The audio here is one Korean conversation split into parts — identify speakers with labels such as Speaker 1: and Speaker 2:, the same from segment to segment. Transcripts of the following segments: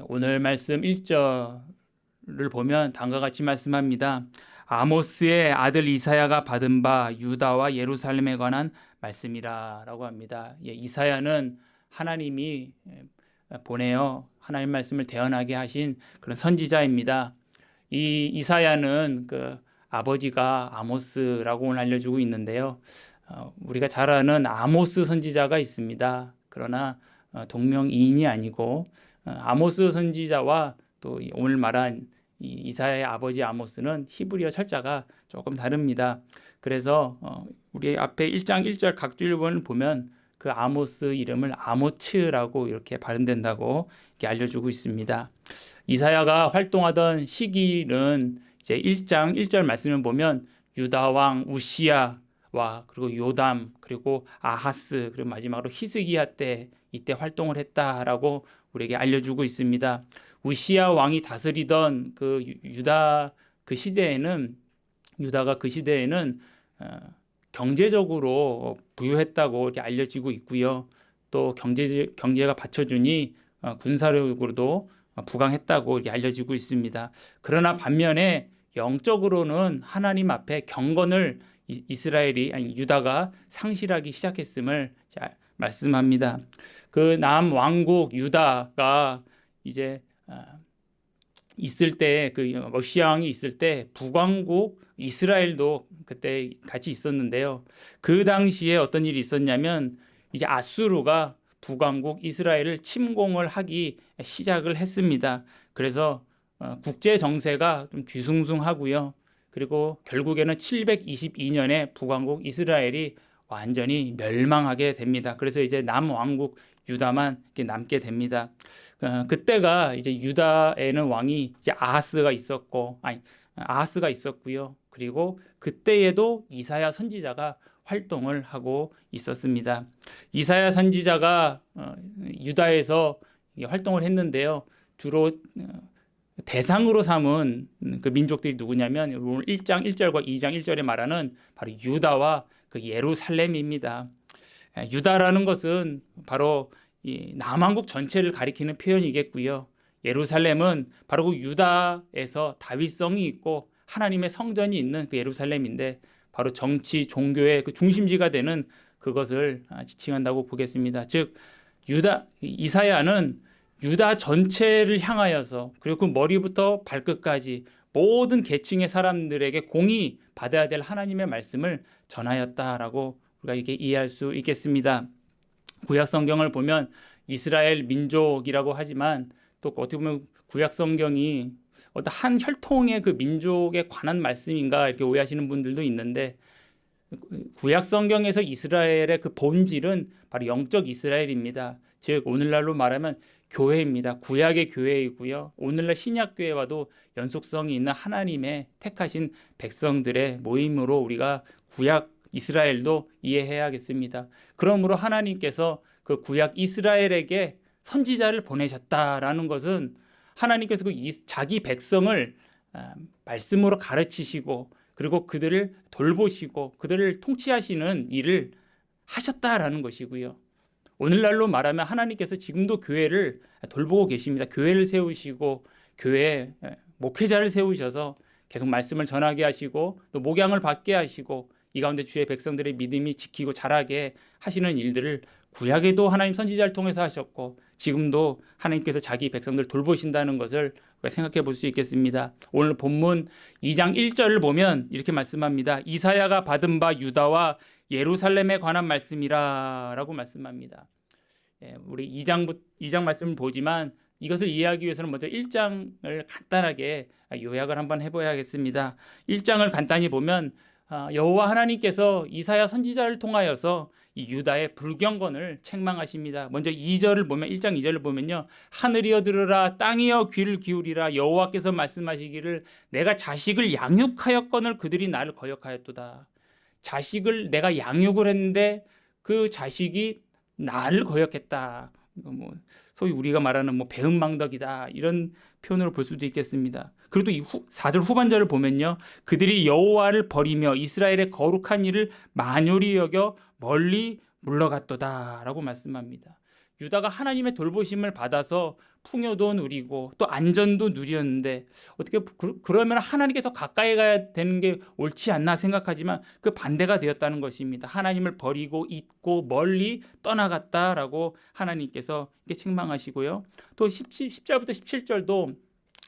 Speaker 1: 오늘 말씀 1절을 보면 다음과 같이 말씀합니다. 아모스의 아들 이사야가 받은 바 유다와 예루살렘에 관한 말씀이라라고 합니다. 예, 이사야는 하나님이 보내어 하나님 말씀을 대언하게 하신 그런 선지자입니다. 이 이사야는 그 아버지가 아모스라고 알려주고 있는데요. 어, 우리가 잘 아는 아모스 선지자가 있습니다. 그러나 어, 동명이인이 아니고 어, 아모스 선지자와 또 오늘 말한 이사야의 아버지 아모스는 히브리어 철자가 조금 다릅니다. 그래서 우리 앞에 1장 1절 각줄본을 보면 그 아모스 이름을 아모츠라고 이렇게 발음된다고 이렇게 알려주고 있습니다. 이사야가 활동하던 시기는 이제 1장 1절 말씀을 보면 유다 왕 우시야 와 그리고 요담 그리고 아하스 그리고 마지막으로 히스기야 때 이때 활동을 했다라고 우리에게 알려주고 있습니다. 우시야 왕이 다스리던 그 유다 그 시대에는 유다가 그 시대에는 어, 경제적으로 부유했다고 이렇게 알려지고 있고요. 또 경제 경제가 받쳐주니 어, 군사력으로도 부강했다고 이렇게 알려지고 있습니다. 그러나 반면에 영적으로는 하나님 앞에 경건을 이스라엘이 아니 유다가 상실하기 시작했음을 말씀합니다. 그 남 왕국 유다가 이제 아, 있을 때 그 러시아 왕이 있을 때 북왕국 이스라엘도 그때 같이 있었는데요. 그 당시에 어떤 일이 있었냐면 이제 아수르가 북왕국 이스라엘을 침공을 하기 시작을 했습니다. 그래서 어, 국제 정세가 좀 뒤숭숭하고요. 그리고 결국에는 722년에 북왕국 이스라엘이 완전히 멸망하게 됩니다. 그래서 이제 남왕국 유다만 남게 됩니다. 어, 그때가 이제 유다에는 왕이 이제 아하스가 있었고, 아니 아하스가 있었고요. 그리고 그때에도 이사야 선지자가 활동을 하고 있었습니다. 이사야 선지자가 어, 유다에서 활동을 했는데요. 주로 어, 대상으로 삼은 그 민족들이 누구냐면 오늘 1장 1절과 2장 1절에 말하는 바로 유다와 그 예루살렘입니다. 유다라는 것은 바로 이 남한국 전체를 가리키는 표현이겠고요. 예루살렘은 바로 그 유다에서 다윗성이 있고 하나님의 성전이 있는 그 예루살렘인데 바로 정치 종교의 그 중심지가 되는 그것을 아, 지칭한다고 보겠습니다. 즉 유다 이사야는 유다 전체를 향하여서 그리고 그 머리부터 발끝까지 모든 계층의 사람들에게 공이 받아야 될 하나님의 말씀을 전하였다라고 우리가 이렇게 이해할 수 있겠습니다. 구약 성경을 보면 이스라엘 민족이라고 하지만 또 어떻게 보면 구약 성경이 어떤 한 혈통의 그 민족에 관한 말씀인가 이렇게 오해하시는 분들도 있는데 구약 성경에서 이스라엘의 그 본질은 바로 영적 이스라엘입니다. 즉 오늘날로 말하면 교회입니다. 구약의 교회이고요. 오늘날 신약 교회와도 연속성이 있는 하나님의 택하신 백성들의 모임으로 우리가 구약 이스라엘도 이해해야겠습니다. 그러므로 하나님께서 그 구약 이스라엘에게 선지자를 보내셨다라는 것은 하나님께서 그 자기 백성을 아, 말씀으로 가르치시고 그리고 그들을 돌보시고 그들을 통치하시는 일을 하셨다라는 것이고요. 오늘날로 말하면 하나님께서 지금도 교회를 돌보고 계십니다. 교회를 세우시고 교회 목회자를 세우셔서 계속 말씀을 전하게 하시고 또 목양을 받게 하시고 이 가운데 주의 백성들의 믿음이 지키고 자라게 하시는 일들을 구약에도 하나님 선지자를 통해서 하셨고 지금도 하나님께서 자기 백성들 돌보신다는 것을 생각해 볼 수 있겠습니다. 오늘 본문 2장 1절을 보면 이렇게 말씀합니다. 이사야가 받은 바 유다와 예루살렘에 관한 말씀이라라고 말씀합니다. 예, 우리 2장 2장 말씀을 보지만 이것을 이해하기 위해서는 먼저 1장을 간단하게 요약을 한번 해봐야겠습니다. 1장을 간단히 보면 아, 여호와 하나님께서 이사야 선지자를 통하여서 이 유다의 불경건을 책망하십니다. 먼저 2절을 보면 1장 2절을 보면요. 하늘이여 들으라 땅이여 귀를 기울이라 여호와께서 말씀하시기를 내가 자식을 양육하였건을 그들이 나를 거역하였도다. 자식을 내가 양육을 했는데 그 자식이 나를 거역했다. 뭐 소위 우리가 말하는 뭐 배은망덕이다 이런 표현으로 볼 수도 있겠습니다. 그래도 이 후, 4절 후반절을 보면요. 그들이 여호와를 버리며 이스라엘의 거룩한 일을 만요리 여겨 멀리 물러갔도다라고 말씀합니다. 유다가 하나님의 돌보심을 받아서 풍요도 누리고 또 안전도 누렸는데 어떻게 그, 그러면 하나님께 더 가까이 가야 되는 게 옳지 않나 생각하지만 그 반대가 되었다는 것입니다. 하나님을 버리고 잊고 멀리 떠나갔다라고 하나님께서 이렇게 책망하시고요. 또 17, 10절부터 17절도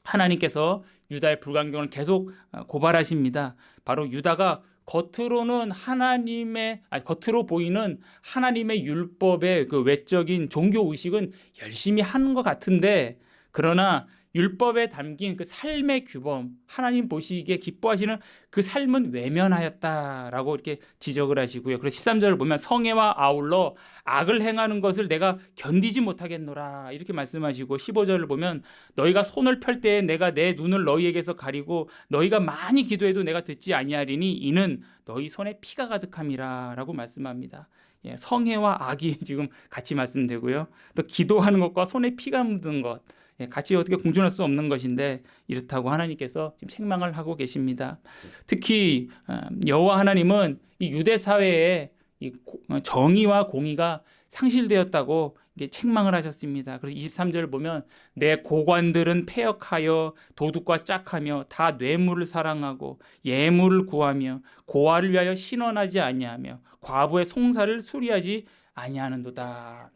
Speaker 1: 하나님께서 유다의 불강경을 계속 어, 고발하십니다. 바로 유다가 겉으로는 하나님의 아니 겉으로 보이는 하나님의 율법의 그 외적인 종교 의식은 열심히 하는 것 같은데 그러나 율법에 담긴 그 삶의 규범 하나님 보시기에 기뻐하시는 그 삶은 외면하였다라고 이렇게 지적을 하시고요. 그래서 13절을 보면 성애와 아울러 악을 행하는 것을 내가 견디지 못하겠노라 이렇게 말씀하시고 15절을 보면 너희가 손을 펼 때에 내가 내 눈을 너희에게서 가리고 너희가 많이 기도해도 내가 듣지 아니하리니 이는 너희 손에 피가 가득함이라라고 말씀합니다. 예, 성애와 악이 지금 같이 말씀되고요. 또 기도하는 것과 손에 피가 묻은 것 예, 같이 어떻게 공존할 수 없는 것인데 이렇다고 하나님께서 지금 책망을 하고 계십니다. 특히 어, 여호와 하나님은 이 유대 사회에 이 고- 어, 정의와 공의가 상실되었다고 책망을 하셨습니다. 그래서 23절을 보면 내 고관들은 폐역하여 도둑과 짝하며 다 뇌물을 사랑하고 예물을 구하며 고아를 위하여 신원하지 아니하며 과부의 송사를 수리하지 아니하는도다.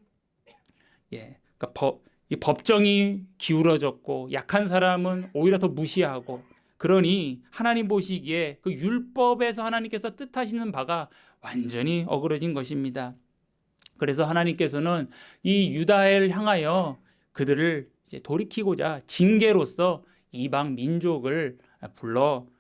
Speaker 1: 예, 그러니까 법, 이 법정이 기울어졌고 약한 사람은 오히려 더 무시하고 그러니 하나님 보시기에 그 율법에서 하나님께서 뜻하시는 바가 완전히 어그러진 것입니다. 그래서 하나님께서는 이 유다를 향하여 그들을 돌이키고자 징계로서 이방 민족을 불러 어,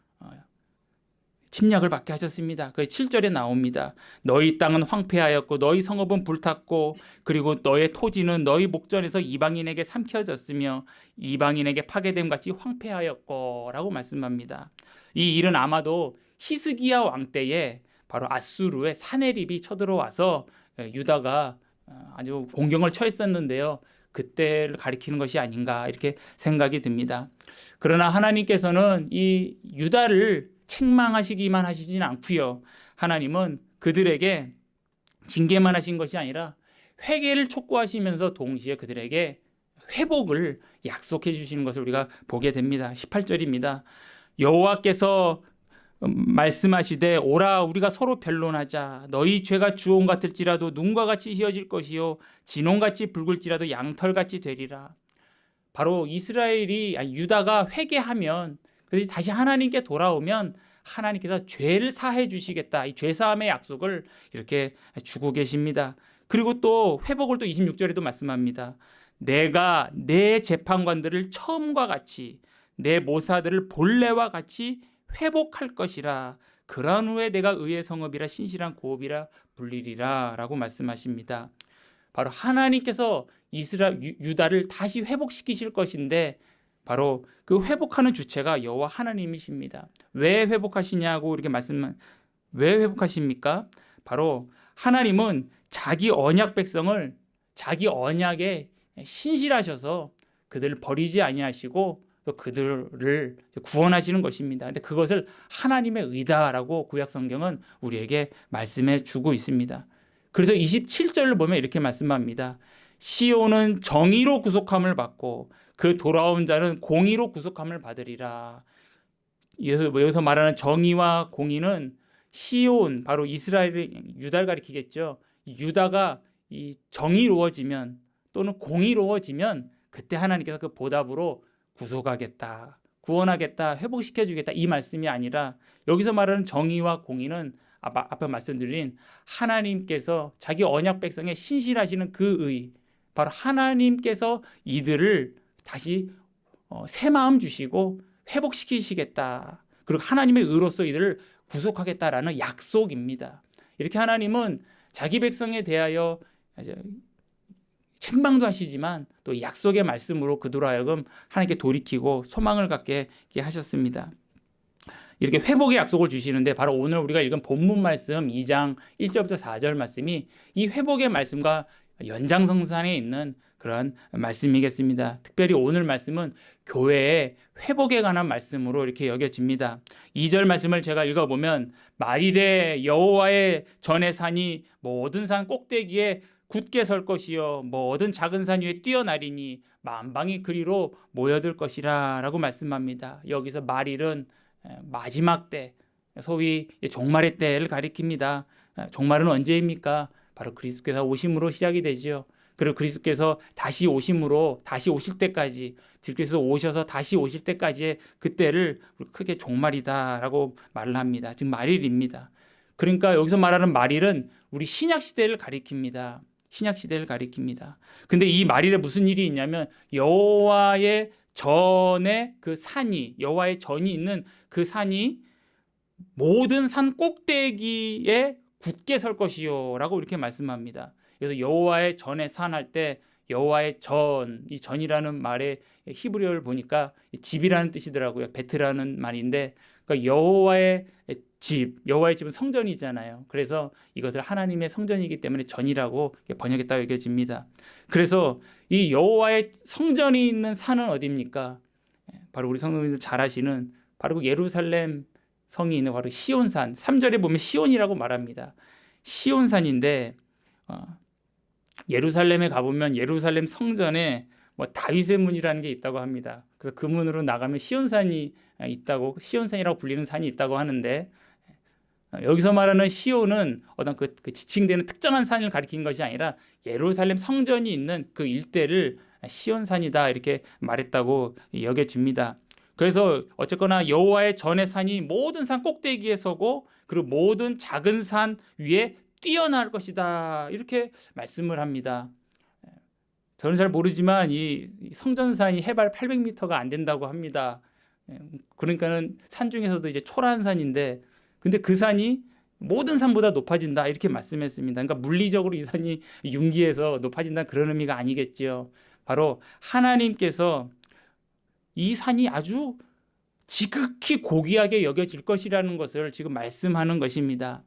Speaker 1: 침략을 받게 하셨습니다. 그 7절에 나옵니다. 너희 땅은 황폐하였고 너희 성읍은 불탔고 그리고 너의 토지는 너희 목전에서 이방인에게 삼켜졌으며 이방인에게 파괴됨 같이 황폐하였고라고 말씀합니다. 이 일은 아마도 히스기야 왕 때에 바로 아수르의 사네립이 쳐들어와서 유다가 어, 아주 공경을 처했었는데요. 그때를 가리키는 것이 아닌가 이렇게 생각이 듭니다. 그러나 하나님께서는 이 유다를 책망하시기만 하시진 않고요. 하나님은 그들에게 징계만 하신 것이 아니라 회개를 촉구하시면서 동시에 그들에게 회복을 약속해 주시는 것을 우리가 보게 됩니다. 18절입니다. 여호와께서 음, 말씀하시되 오라 우리가 서로 변론하자 너희 죄가 주홍 같을지라도 눈과 같이 희어질 것이요 진홍같이 붉을지라도 양털같이 되리라. 바로 이스라엘이 아니, 유다가 회개하면 그래서 다시 하나님께 돌아오면 하나님께서 죄를 사해 주시겠다. 이 죄 사함의 약속을 이렇게 주고 계십니다. 그리고 또 회복을 또 26절에도 말씀합니다. 내가 내 재판관들을 처음과 같이 내 모사들을 본래와 같이 회복할 것이라. 그러한 후에 내가 의의 성읍이라 신실한 고업이라 불리리라라고 말씀하십니다. 바로 하나님께서 이스라엘 유- 유다를 다시 회복시키실 것인데 바로 그 회복하는 주체가 여호와 하나님이십니다. 왜 회복하시냐고 이렇게 말씀 왜 회복하십니까? 바로 하나님은 자기 언약 백성을 자기 언약에 신실하셔서 그들을 버리지 아니하시고 또 그들을 구원하시는 것입니다. 근데 그것을 하나님의 의다라고 구약 성경은 우리에게 말씀해 주고 있습니다. 그래서 27절을 보면 이렇게 말씀합니다. 시온은 정의로 구속함을 받고 그 돌아온 자는 공의로 구속함을 받으리라. 여기서, 여기서 말하는 정의와 공의는 시온 바로 이스라엘의 유다를 가리키겠죠. 이 유다가 이 정의로워지면 또는 공의로워지면 그때 하나님께서 그 보답으로 구속하겠다, 구원하겠다, 회복시켜 주겠다 이 말씀이 아니라 여기서 말하는 정의와 공의는 앞에 말씀드린 하나님께서 자기 언약 백성에 신실하시는 그 의, 바로 하나님께서 이들을 다시 어, 새 마음 주시고 회복시키시겠다. 그리고 하나님의 의로서 이들을 구속하겠다라는 약속입니다. 이렇게 하나님은 자기 백성에 대하여 책망도 하시지만 또 약속의 말씀으로 그들로 하여금 하나님께 돌이키고 소망을 갖게 하셨습니다. 이렇게 회복의 약속을 주시는데 바로 오늘 우리가 읽은 본문 말씀 2장 1절부터 4절 말씀이 이 회복의 말씀과 연장성산에 있는 그런 말씀이겠습니다. 특별히 오늘 말씀은 교회의 회복에 관한 말씀으로 이렇게 여겨집니다. 2절 말씀을 제가 읽어보면 말일에 여호와의 전의 산이 모든 산 꼭대기에 굳게 설 것이요 뭐든 작은 산 위에 뛰어나리니 만방이 그리로 모여들 것이라라고 말씀합니다. 여기서 말일은 에, 마지막 때 소위 종말의 때를 가리킵니다. 에, 종말은 언제입니까? 바로 그리스도께서 오심으로 시작이 되지요. 그리고 그리스도께서 다시 오심으로 다시 오실 때까지 그리스도 오셔서 다시 오실 때까지의 그때를 크게 종말이다라고 말을 합니다. 지금 말일입니다. 그러니까 여기서 말하는 말일은 우리 신약 시대를 가리킵니다. 신약 시대를 가리킵니다. 근데 이 말일에 무슨 일이 있냐면 여호와의 전에 그 산이 여호와의 전이 있는 그 산이 모든 산 꼭대기에 굳게 설 것이요라고 이렇게 말씀합니다. 그래서 여호와의 전에 산할 때 여호와의 전, 이 전이라는 말의 히브리어를 보니까 집이라는 뜻이더라고요. 베트라는 말인데 그러니까 여호와의 집, 여호와의 집은 성전이잖아요. 그래서 이것을 하나님의 성전이기 때문에 전이라고 번역했다고 여겨집니다. 그래서 이 여호와의 성전이 있는 산은 어디입니까? 바로 우리 성도님들 잘 아시는 바로 그 예루살렘 성이 있는 바로 시온산. 3절에 보면 시온이라고 말합니다. 시온산인데 어, 예루살렘에 가보면 예루살렘 성전에 뭐 다윗의 문이라는 게 있다고 합니다. 그래서 그 문으로 나가면 시온산이 있다고 시온산이라고 불리는 산이 있다고 하는데 어, 여기서 말하는 시온은 어떤 그, 그 지칭되는 특정한 산을 가리킨 것이 아니라 예루살렘 성전이 있는 그 일대를 시온산이다 이렇게 말했다고 여겨집니다. 그래서 어쨌거나 여호와의 전의 산이 모든 산 꼭대기에 서고 그리고 모든 작은 산 위에 뛰어날 것이다 이렇게 말씀을 합니다. 저는 잘 모르지만 이 성전산이 해발 800m가 안 된다고 합니다. 그러니까는 산 중에서도 이제 초라한 산인데 근데 그 산이 모든 산보다 높아진다 이렇게 말씀했습니다. 그러니까 물리적으로 이 산이 융기해서 높아진다 그런 의미가 아니겠지요. 바로 하나님께서 이 산이 아주 지극히 고귀하게 여겨질 것이라는 것을 지금 말씀하는 것입니다.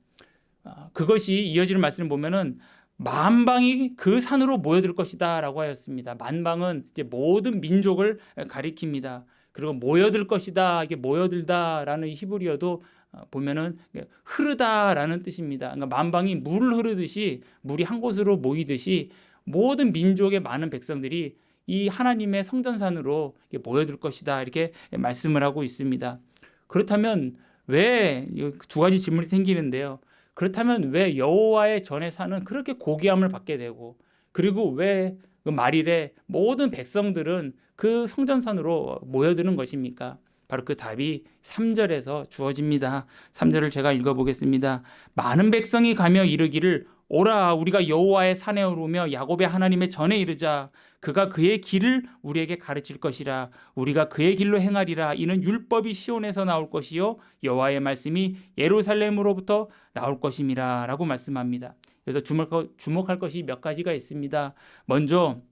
Speaker 1: 아, 그것이 이어지는 말씀을 보면은 만방이 그 산으로 모여들 것이다라고 하였습니다. 만방은 이제 모든 민족을 가리킵니다. 그리고 모여들 것이다. 이게 모여들다라는 히브리어도 보면은 흐르다라는 뜻입니다. 그러니까 만방이 물을 흐르듯이 물이 한 곳으로 모이듯이 모든 민족의 많은 백성들이 이 하나님의 성전산으로 모여들 것이다 이렇게 말씀을 하고 있습니다. 그렇다면 왜 두 가지 질문이 생기는데요. 그렇다면 왜 여호와의 전에 사는 그렇게 고귀함을 받게 되고 그리고 왜그 말일에 모든 백성들은 그 성전산으로 모여드는 것입니까? 바로 그 답이 3절에서 주어집니다. 3절을 제가 읽어보겠습니다. 많은 백성이 가며 이르기를 오라 우리가 여호와의 산에 오르며 야곱의 하나님의 전에 이르자 그가 그의 길을 우리에게 가르칠 것이라 우리가 그의 길로 행하리라 이는 율법이 시온에서 나올 것이요 여호와의 말씀이 예루살렘으로부터 나올 것임이라라고 말씀합니다. 그래서 주목, 주목할 것이 몇 가지가 있습니다. 먼저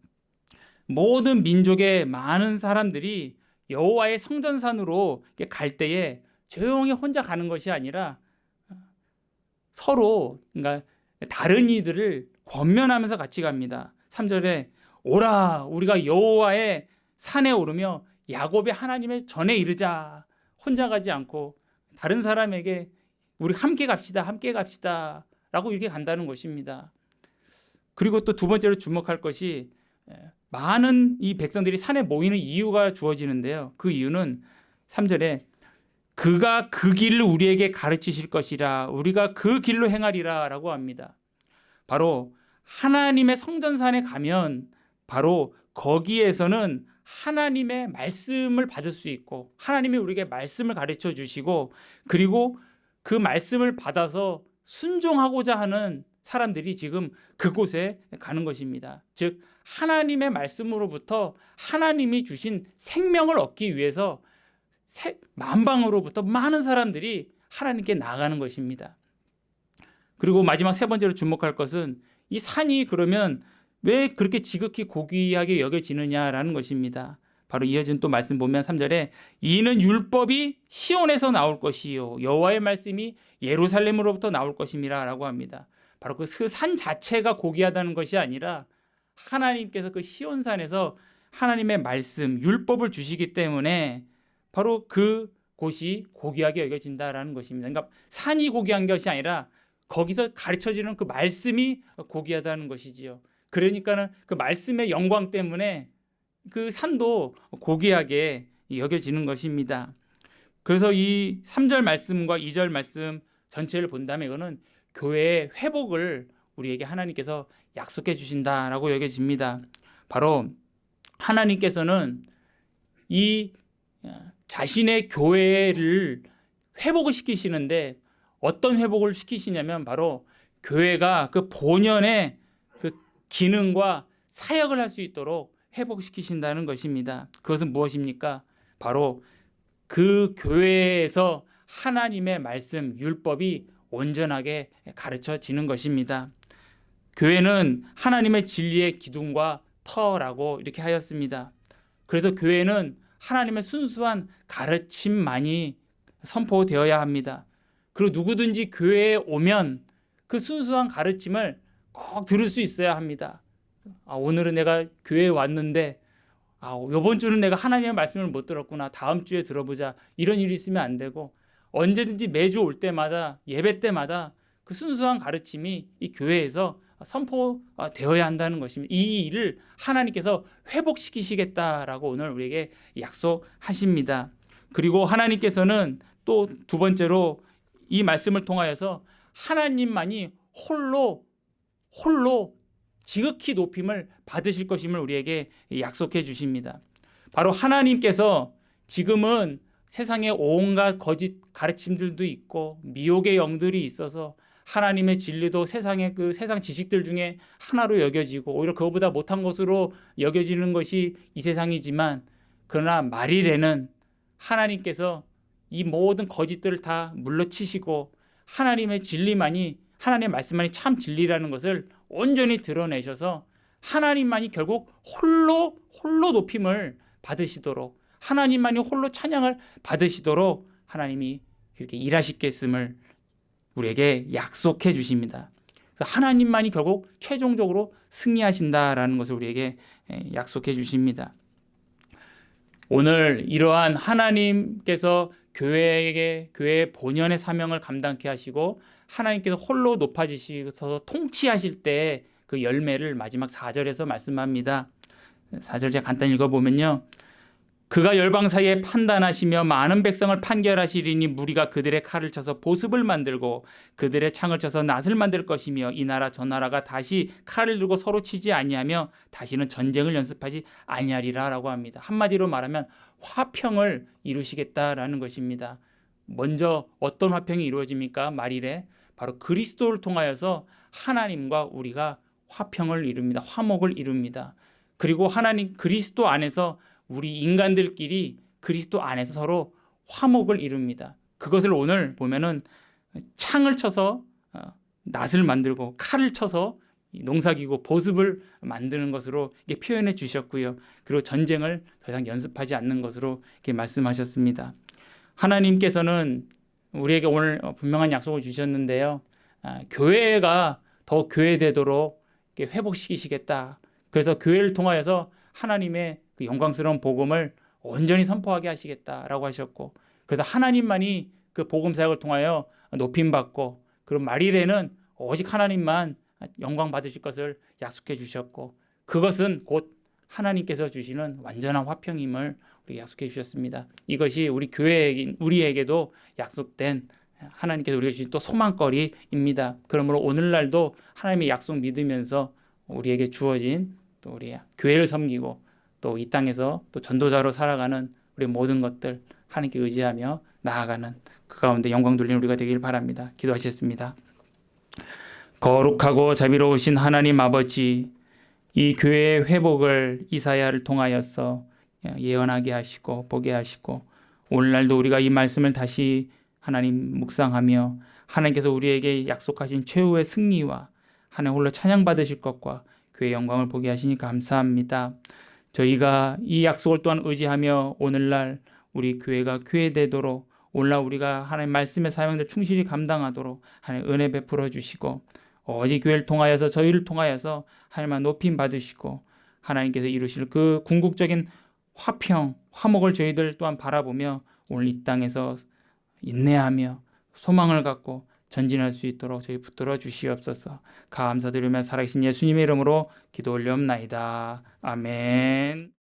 Speaker 1: 모든 민족의 많은 사람들이 여호와의 성전산으로 갈 때에 조용히 혼자 가는 것이 아니라 서로 그러니까 다른 이들을 권면하면서 같이 갑니다. 3절에 오라 우리가 여호와의 산에 오르며 야곱의 하나님의 전에 이르자 혼자 가지 않고 다른 사람에게 우리 함께 갑시다 함께 갑시다 라고 이렇게 간다는 것입니다. 그리고 또 두 번째로 주목할 것이 많은 이 백성들이 산에 모이는 이유가 주어지는데요. 그 이유는 3절에 그가 그 길을 우리에게 가르치실 것이라 우리가 그 길로 행하리라 라고 합니다. 바로 하나님의 성전산에 가면 바로 거기에서는 하나님의 말씀을 받을 수 있고 하나님이 우리에게 말씀을 가르쳐 주시고 그리고 그 말씀을 받아서 순종하고자 하는 사람들이 지금 그곳에 가는 것입니다. 즉 하나님의 말씀으로부터 하나님이 주신 생명을 얻기 위해서 만방으로부터 많은 사람들이 하나님께 나가는 것입니다. 그리고 마지막 세 번째로 주목할 것은 이 산이 그러면 왜 그렇게 지극히 고귀하게 여겨지느냐라는 것입니다. 바로 이어진 또 말씀 보면 3절에 이는 율법이 시온에서 나올 것이요 여호와의 말씀이 예루살렘으로부터 나올 것임이라라고 합니다. 바로 그 산 자체가 고귀하다는 것이 아니라 하나님께서 그 시온산에서 하나님의 말씀 율법을 주시기 때문에 바로 그 곳이 고귀하게 여겨진다라는 것입니다. 그러니까 산이 고귀한 것이 아니라 거기서 가르쳐지는 그 말씀이 고귀하다는 것이지요. 그러니까는 그 말씀의 영광 때문에 그 산도 고귀하게 여겨지는 것입니다. 그래서 이 3절 말씀과 2절 말씀 전체를 본다면 이거는 교회의 회복을 우리에게 하나님께서 약속해 주신다라고 여겨집니다. 바로 하나님께서는 이 자신의 교회를 회복을 시키시는데 어떤 회복을 시키시냐면 바로 교회가 그 본연의 그 기능과 사역을 할 수 있도록 회복시키신다는 것입니다. 그것은 무엇입니까? 바로 그 교회에서 하나님의 말씀, 율법이 온전하게 가르쳐지는 것입니다. 교회는 하나님의 진리의 기둥과 터라고 이렇게 하였습니다. 그래서 교회는 하나님의 순수한 가르침만이 선포되어야 합니다. 그리고 누구든지 교회에 오면 그 순수한 가르침을 꼭 들을 수 있어야 합니다. 아, 오늘은 내가 교회에 왔는데 아, 이번 주는 내가 하나님의 말씀을 못 들었구나. 다음 주에 들어보자. 이런 일이 있으면 안 되고 언제든지 매주 올 때마다 예배 때마다 그 순수한 가르침이 이 교회에서 선포되어야 한다는 것입니다. 이 일을 하나님께서 회복시키시겠다라고 오늘 우리에게 약속하십니다. 그리고 하나님께서는 또 두 번째로 이 말씀을 통하여서 하나님만이 홀로 홀로 지극히 높임을 받으실 것임을 우리에게 약속해 주십니다. 바로 하나님께서 지금은 세상에 온갖 거짓 가르침들도 있고 미혹의 영들이 있어서 하나님의 진리도 세상의 그 세상 지식들 중에 하나로 여겨지고 오히려 그거보다 못한 것으로 여겨지는 것이 이 세상이지만 그러나 말일에는 하나님께서 이 모든 거짓들을 다 물러치시고 하나님의 진리만이 하나님의 말씀만이 참 진리라는 것을 온전히 드러내셔서 하나님만이 결국 홀로 홀로 높임을 받으시도록 하나님만이 홀로 찬양을 받으시도록 하나님이 이렇게 일하시겠음을 우리에게 약속해 주십니다. 하나님만이 결국 최종적으로 승리하신다라는 것을 우리에게 약속해 주십니다. 오늘 이러한 하나님께서 교회에게 교회의 본연의 사명을 감당케 하시고 하나님께서 홀로 높아지셔서 통치하실 때 그 열매를 마지막 4절에서 말씀합니다. 4절 제가 간단히 읽어보면요. 그가 열방 사이에 판단하시며 많은 백성을 판결하시리니 무리가 그들의 칼을 쳐서 보습을 만들고 그들의 창을 쳐서 낫을 만들 것이며 이 나라 저 나라가 다시 칼을 들고 서로 치지 아니하며 다시는 전쟁을 연습하지 아니하리라라고 합니다. 한마디로 말하면 화평을 이루시겠다라는 것입니다. 먼저 어떤 화평이 이루어집니까? 말일에 바로 그리스도를 통하여서 하나님과 우리가 화평을 이룹니다. 화목을 이룹니다. 그리고 하나님 그리스도 안에서 우리 인간들끼리 그리스도 안에서 서로 화목을 이룹니다. 그것을 오늘 보면은 창을 쳐서 어, 낫을 만들고 칼을 쳐서 농사기고 보습을 만드는 것으로 이게 표현해 주셨고요. 그리고 전쟁을 더 이상 연습하지 않는 것으로 이렇게 말씀하셨습니다. 하나님께서는 우리에게 오늘 분명한 약속을 주셨는데요. 아, 교회가 더 교회되도록 회복시키시겠다. 그래서 교회를 통하여서 하나님의 그 영광스러운 복음을 온전히 선포하게 하시겠다라고 하셨고, 그래서 하나님만이 그 복음 사역을 통하여 높임 받고, 그리고 말일에는 오직 하나님만 영광 받으실 것을 약속해 주셨고, 그것은 곧 하나님께서 주시는 완전한 화평임을 우리 약속해 주셨습니다. 이것이 우리 교회 우리에게도 약속된 하나님께서 우리에게 주신 또 소망거리입니다. 그러므로 오늘날도 하나님의 약속 믿으면서 우리에게 주어진 또 우리 교회를 섬기고 또 이 땅에서 또 전도자로 살아가는 우리 모든 것들 하나님께 의지하며 나아가는 그 가운데 영광 돌리는 우리가 되길 바랍니다. 기도하셨습니다. 거룩하고 자비로우신 하나님 아버지 이 교회의 회복을 이사야를 통하여서 예언하게 하시고 보게 하시고 오늘날도 우리가 이 말씀을 다시 하나님 묵상하며 하나님께서 우리에게 약속하신 최후의 승리와 하나님 홀로 찬양 받으실 것과 교회 영광을 보게 하시니 감사합니다. 저희가 이 약속을 또한 의지하며 오늘날 우리 교회가 교회되도록 오늘날 우리가 하나님 말씀의 사명을 충실히 감당하도록 하나님 은혜 베풀어 주시고 오직 교회를 통하여서 저희를 통하여서 하나님만 높임 받으시고 하나님께서 이루실 그 궁극적인 화평, 화목을 저희들 또한 바라보며 오늘 이 땅에서 인내하며 소망을 갖고 전진할 수 있도록 저희 붙들어 주시옵소서. 감사드리며 살아계신 예수님의 이름으로 기도 올려옵나이다. 아멘.